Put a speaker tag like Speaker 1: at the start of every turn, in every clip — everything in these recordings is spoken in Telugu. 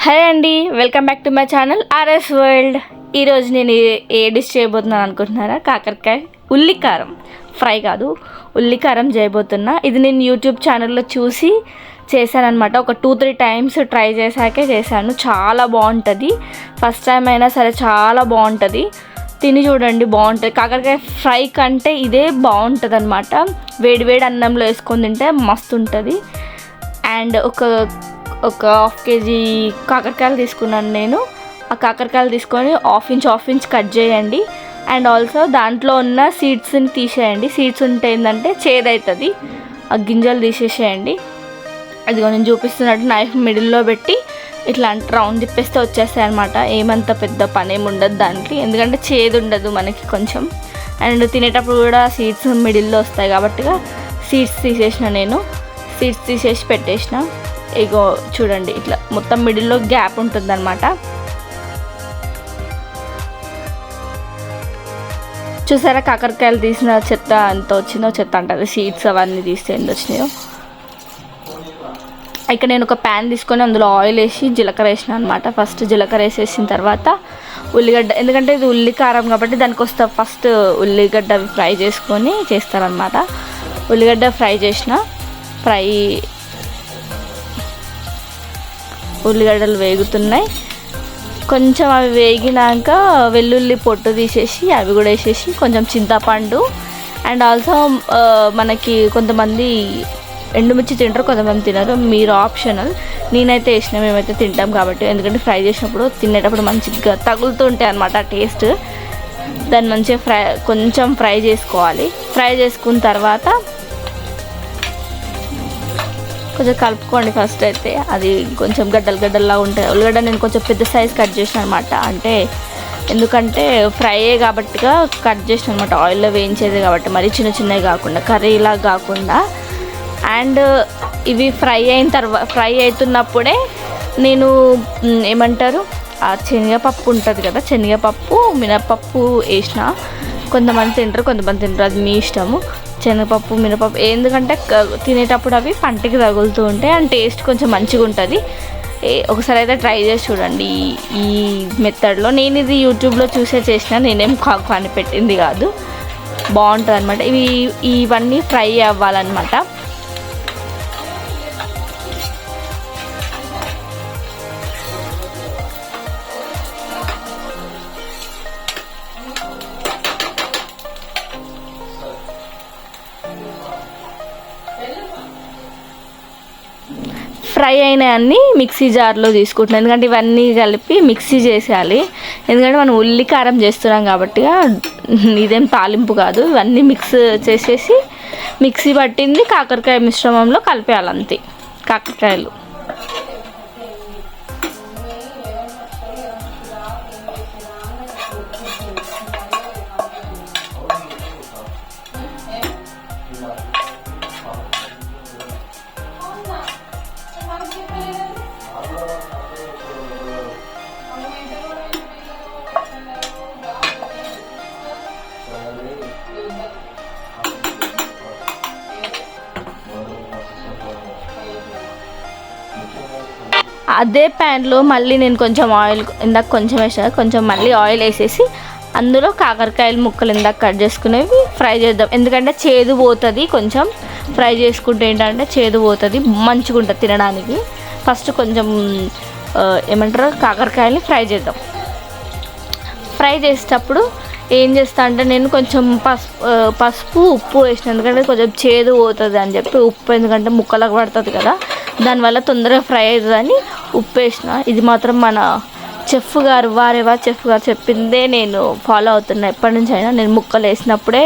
Speaker 1: హలో అండి welcome back to my channel R S world. ఈరోజు నేను ఏ- ఏ డిష్ చేయబోతున్నాను అనుకుంటున్నారా? కాకరకాయ ఉల్లికారం. ఫ్రై కాదు ఉల్లికారం చేయబోతున్నా. ఇది నేను యూట్యూబ్ ఛానల్లో చూసి చేశానమాట ఒక టూ త్రీ టైమ్స్ ట్రై చేశాకే చేశాను. చాలా బాగుంటుంది. ఫస్ట్ టైం అయినా సరే చాలా బాగుంటుంది. తిని చూడండి బాగుంటుంది. కాకరకాయ ఫ్రై కంటే ఇదే బాగుంటుంది అనమాట వేడి వేడి అన్నంలో వేసుకొని తింటే మస్తు ఉంటుంది. అండ్ ఒక ఒక హాఫ్ కేజీ కాకరకాయలు తీసుకున్నాను నేను. ఆ కాకరకాయలు తీసుకొని half inch half inch cut చేయండి. అండ్ ఆల్సో దాంట్లో ఉన్న సీడ్స్ని తీసేయండి. సీడ్స్ ఉంటే ఏంటంటే చేదవుతుంది ఆ గింజలు తీసేసేయండి. అదిగో నేను చూపిస్తున్నట్టు నైఫ్ మిడిల్లో పెట్టి ఇట్లా అంటే రౌండ్ తిప్పేస్తే వచ్చేస్తాయి అనమాట ఏమంత పెద్ద పని ఏమి ఉండదు దానికి. ఎందుకంటే చేదు ఉండదు మనకి కొంచెం. అండ్ తినేటప్పుడు కూడా సీడ్స్ మిడిల్లో వస్తాయి కాబట్టి సీడ్స్ తీసేసిన నేను. సీడ్స్ తీసేసి పెట్టేసిన. ఇగో చూడండి ఇట్లా మొత్తం మిడిల్లో గ్యాప్ ఉంటుంది అనమాట చూసారా కాకరకాయలు తీసిన చెత్త ఎంత వచ్చిందో చెత్త అంటారు. సీడ్స్ అవన్నీ తీస్తే ఎంత వచ్చినాయో. ఇక్కడ నేను ఒక ప్యాన్ తీసుకొని అందులో ఆయిల్ వేసి జీలకర్ర వేసిన అనమాట ఫస్ట్ జీలకర్ర వేసేసిన తర్వాత ఉల్లిగడ్డ ఎందుకంటే ఇది ఉల్లి కారం కాబట్టి దానికి వస్తా ఫస్ట్ ఉల్లిగడ్డ ఫ్రై చేసుకొని చేస్తారనమాట ఉల్లిగడ్డ ఫ్రై చేసిన ఫ్రై ఉల్లిగడ్డలు వేగుతున్నాయి. కొంచెం అవి వేగినాక వెల్లుల్లి పొట్టు తీసేసి అవి కూడా వేసేసి కొంచెం చింతపండు అండ్ ఆల్సో మనకి కొంతమంది ఎండుమిర్చి తింటారు కొంతమంది తినరు. మీరు ఆప్షనల్. నేనైతే వేసిన మేమైతే తింటాం కాబట్టి. ఎందుకంటే ఫ్రై చేసినప్పుడు తినేటప్పుడు మంచిగా తగులుతుంటాయి అనమాట టేస్ట్. దాన్ని మంచిగా ఫ్రై కొంచెం ఫ్రై చేసుకోవాలి. ఫ్రై చేసుకున్న తర్వాత కొంచెం కలుపుకోండి ఫస్ట్ అయితే. అది కొంచెం గడ్డలు గడ్డల్లా ఉంటాయి. ఉల్లిగడ్డ నేను కొంచెం పెద్ద సైజ్ కట్ చేసిన అనమాట అంటే ఎందుకంటే ఫ్రైయే కాబట్టిగా కట్ చేసిన అనమాట ఆయిల్లో వేయించేది కాబట్టి. మరి చిన్న చిన్నవి కాకుండా కర్రీలా కాకుండా. అండ్ ఇవి ఫ్రై అయిన తర్వాత ఫ్రై అవుతున్నప్పుడే నేను ఏమంటారు? ఆ శనగపప్పు ఉంటుంది కదా శనగపప్పు మినపప్పు వేసిన. కొంతమంది తింటారు కొంతమంది తింటారు అది మీ ఇష్టము. శనగపప్పు మినపప్పు ఎందుకంటే తినేటప్పుడు అవి పంటకి తగులుతూ ఉంటాయి అండ్ టేస్ట్ కొంచెం మంచిగా ఉంటుంది. ఏ- ఒకసారి అయితే ట్రై చేసి చూడండి. ఈ- మెథడ్లో నేను ఇది యూట్యూబ్లో చూసే చేసిన నేనేం కా- కనిపెట్టింది కాదు. బాగుంటుంది అనమాట ఇవి ఇవన్నీ ఫ్రై అవ్వాలన్నమాట. ఫ్రై అయినవన్నీ అన్ని మిక్సీ జార్లో తీసుకుంటున్నాను. ఎందుకంటే ఇవన్నీ కలిపి మిక్సీ చేసేయాలి. ఎందుకంటే మనం ఉల్లి కారం చేస్తున్నాం కాబట్టి ఇదేం తాలింపు కాదు. ఇవన్నీ మిక్స్ చేసేసి మిక్సీ పట్టింది కాకరకాయ మిశ్రమంలో కలిపేయాలి అంతే. కాకరకాయలు. అదే ప్యాన్లో మళ్ళీ నేను కొంచెం ఆయిల్ ఇందాక కొంచెం వేసాను కొంచెం మళ్ళీ ఆయిల్ వేసేసి అందులో కాకరకాయలు ముక్కలు ఇందాక కట్ చేసుకునేవి ఫ్రై చేద్దాం. ఎందుకంటే చేదు పోతుంది కొంచెం. ఫ్రై చేసుకుంటే ఏంటంటే చేదు పోతుంది మంచిగా ఉంటుంది తినడానికి. ఫస్ట్ కొంచెం ఏమంటారు? కాకరకాయల్ని ఫ్రై చేద్దాం. ఫ్రై చేసేటప్పుడు ఏం చేస్తా అంటే నేను కొంచెం పసుపు పసుపు ఉప్పు వేసిన ఎందుకంటే కొంచెం చేదు పోతుంది అని చెప్పి ఉప్పు ఎందుకంటే ముక్కలకు పడుతుంది కదా. దానివల్ల తొందరగా ఫ్రై అవుతుందని ఉప్పు వేసిన. ఇది మాత్రం మన చెఫ్ గారు వారేవా చెఫ్ గారు చెప్పిందే నేను ఫాలో అవుతున్నా. ఎప్పటి నుంచి అయినా నేను ముక్కలు వేసినప్పుడే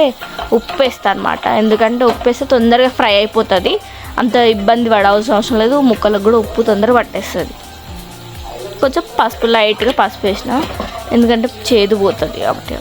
Speaker 1: ఉప్పు వేస్తాను అనమాట ఎందుకంటే ఉప్పు వేస్తే తొందరగా ఫ్రై అయిపోతుంది. అంత ఇబ్బంది పడవలసిన అవసరం లేదు. ముక్కలకు కూడా ఉప్పు తొందరగా పట్టేస్తుంది. కొంచెం పసుపు లైట్గా పసుపు వేసిన. ఎందుకంటే చేదు పోతుంది కాబట్టి.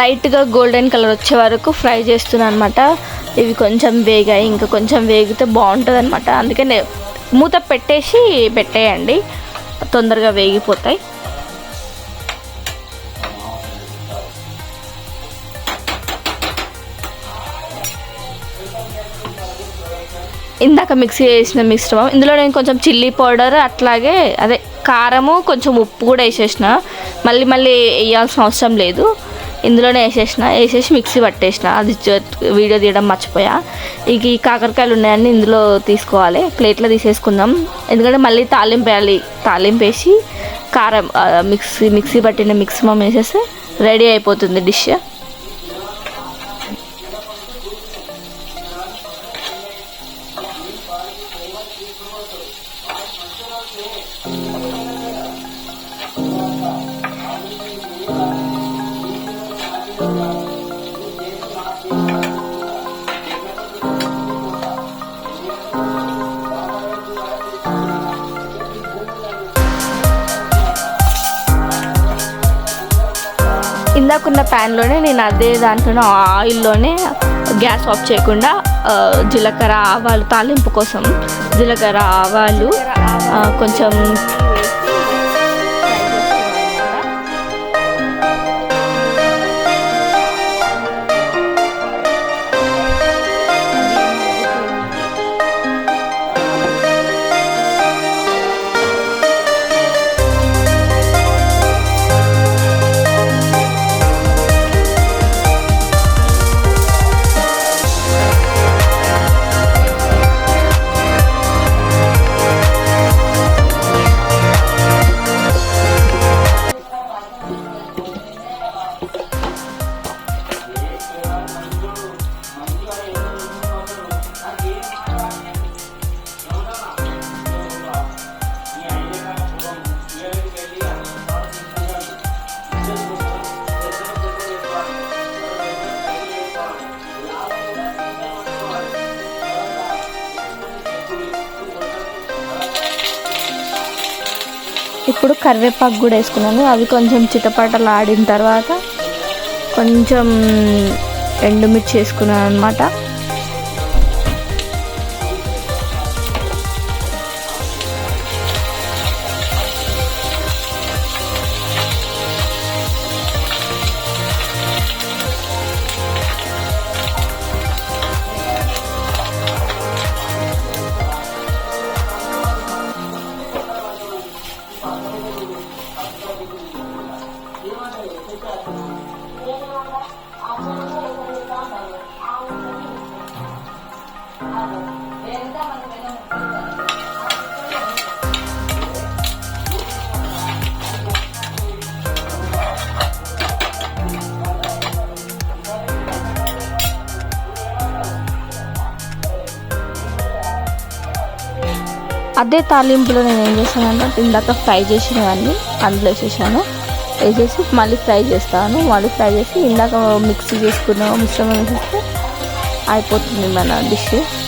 Speaker 2: లైట్గా గోల్డెన్ కలర్ వచ్చే వరకు ఫ్రై చేస్తున్నాను అనమాట ఇవి కొంచెం వేగాయి ఇంకా కొంచెం వేగితే బాగుంటుంది అనమాట అందుకని మూత పెట్టేసి పెట్టేయండి. తొందరగా వేగిపోతాయి. ఇందాక మిక్సీ చేసిన మిశ్రమం ఇందులో నేను కొంచెం చిల్లీ పౌడర్ అట్లాగే అదే కారము కొంచెం ఉప్పు కూడా వేసేసిన. మళ్ళీ మళ్ళీ వేయాల్సిన అవసరం లేదు. ఇందులోనే వేసేసిన వేసేసి మిక్సీ పట్టేసిన. అది వీడియో తీయడం మర్చిపోయా. ఇక ఈ కాకరకాయలు ఉన్నాయని ఇందులో తీసుకోవాలి. ప్లేట్లో తీసేసుకుందాం. ఎందుకంటే మళ్ళీ తాలింపు వేయాలి. తాలింపు వేసి కారం మిక్సీ మిక్సీ పట్టిన మిక్సిమం వేసేస్తే రెడీ అయిపోతుంది డిష్. ఇందాకున్న ప్యాన్లోనే నేను అదే దాంట్లోనే ఆయిల్లోనే గ్యాస్ ఆఫ్ చేయకుండా జీలకర్ర ఆవాలు తాలింపు కోసం జీలకర్ర ఆవాలు కొంచెం ఇప్పుడు కరివేపాకు కూడా వేసుకున్నాను. అవి కొంచెం చిటపటలు ఆడిన తర్వాత కొంచెం ఎండుమిర్చి వేసుకున్నాను అనమాట అదే తాలింపులో నేను ఏం చేశానంటే ఇందాక ఫ్రై చేసినవన్నీ అందులో వేసేసాను. వేసేసి మళ్ళీ ఫ్రై చేస్తాను. మళ్ళీ ఫ్రై చేసి ఇందాక మిక్సీ చేసుకున్న మిశ్రమం వేసేస్తే అయిపోతుంది మన డిష్.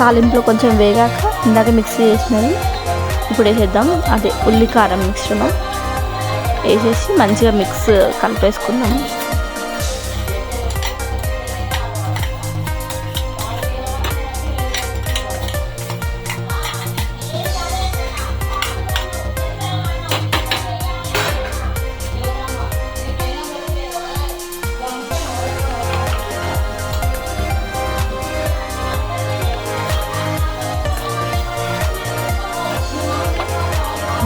Speaker 2: తాలింపులో కొంచెం వేగాక ఇందాక మిక్సీ చేసినవి ఇప్పుడు వేసేద్దాం. అదే ఉల్లి కారం మిశ్రమం వేసేసి మంచిగా మిక్స్ కలిపేసుకుందాం.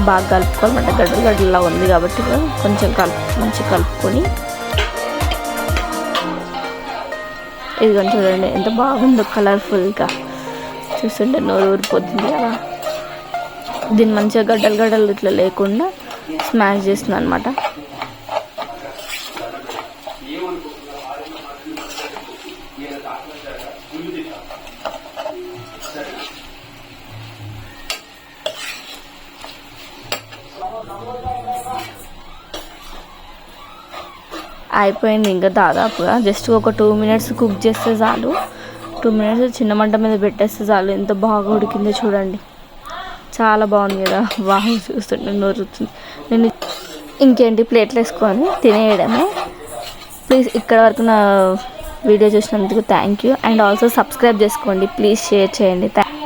Speaker 2: బాగా కలుపుకోవాలన్నమాట గడ్డలు గడ్డలా ఉంది కాబట్టి కొంచెం కలుపు మంచిగా కలుపుకొని ఇది కొంచెం చూడండి ఎంత బాగుందో కలర్ఫుల్గా చూస్తుంటే నోరు ఊరిపోతుంది కదా. దీన్ని మంచిగా గడ్డలు గడ్డలు ఇట్లా లేకుండా స్మాష్ చేస్తుంది అనమాట
Speaker 1: అయిపోయింది ఇంకా దాదాపుగా. జస్ట్ ఒక టూ మినిట్స్ కుక్ చేస్తే చాలు. టూ మినిట్స్ చిన్న మంట మీద పెట్టేస్తే చాలు. ఎంత బాగా ఉడికిందో చూడండి. చాలా బాగుంది కదా. బాగా చూస్తుంటే నోరుతుంది నేను ఇంకేంటి ప్లేట్లు వేసుకొని తినేయడమే. ప్లీజ్ ఇక్కడ వరకు నా వీడియో చూసినందుకు thank you. And also subscribe చేసుకోండి. ప్లీజ్ షేర్ చేయండి. థ్యాంక్